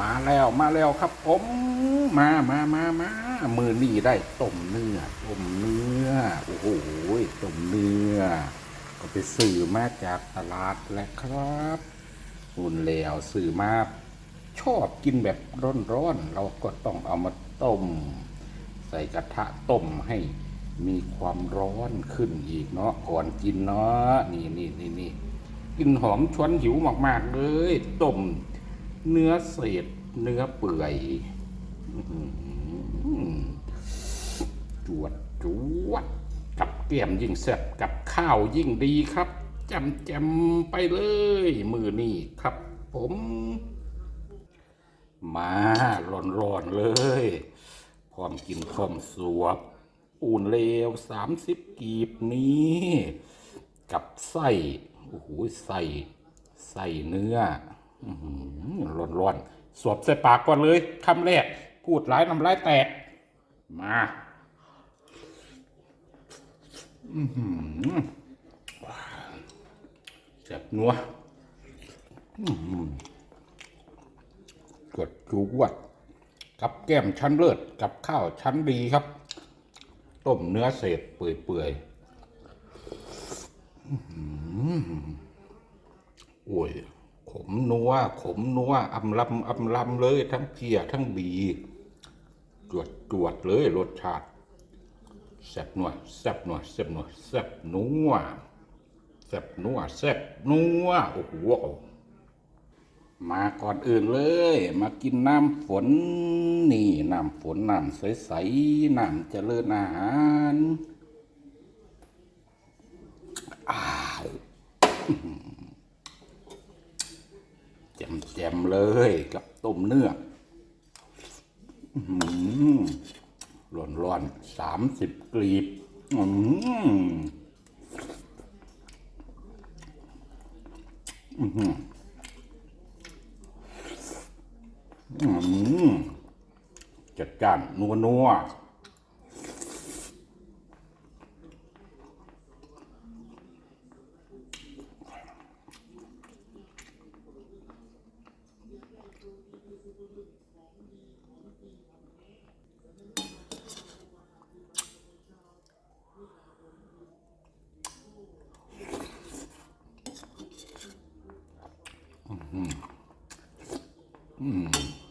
มาแล้วมาแล้วครับผมมามามามามือนี่ได้ต้มเนื้อต้มเนื้อโอ้โหต้มเนื้อ ก็ไปซื้อมาจากตลาดแหละครับอุ่นแล้วซื้อมาชอบกินแบบร้อนๆเราก็ต้องเอามาต้ม ใส่กระทะต้มให้มีความร้อนขึ้นอีกเนาะก่อนกินเนาะนี่นี่นี่นี่กินหอมชวนหิวมากๆเลยต้ม เนื้อเศษ เนื้อเปื่อยจวดจวด กับแก้มยิ่งแซ่บกับข้าวยิ่งดีครับจำจำไปเลย มือนี่ครับผม มาร้อนๆเลย พร้อมกินพร้อมสวบอุ่นเลวสามสิบกีบนี้ กับไส้ โอ้โห ไส้ ไส้เนื้อ ร้อนร้อนๆสวบใส่ปากก่อนเลยคำแรก พูดหลายน้ำลายแตก มาอื้อหือแซ่บนัวกดจูวัด กับแก้มชั้นเลิศ กับข้าวชั้นดีครับ ต้มเนื้อเศษเปื่อยๆอื้อหือโอ้ย ขมนัวขมนัวอำลำอำลำเลย ทั้งเพียทั้งบีจวดจวดเลยรสชาติแซ่บนัวแซ่บนัวแซ่บนัวแซ่บนัวแซ่บนัวแซ่บนัวโอ้โหมาก่อนอื่นเลย มากินน้ำฝนนี่น้ำฝนน้ำใสๆน้ำเจริญอาหารอ้าวแจ่มแจมๆ เลยกับต้มเนื้อร้อนร้อนสามสิบกรีบอื้อหืออืมจัดจ้านนัวนัว 음. 음. 음.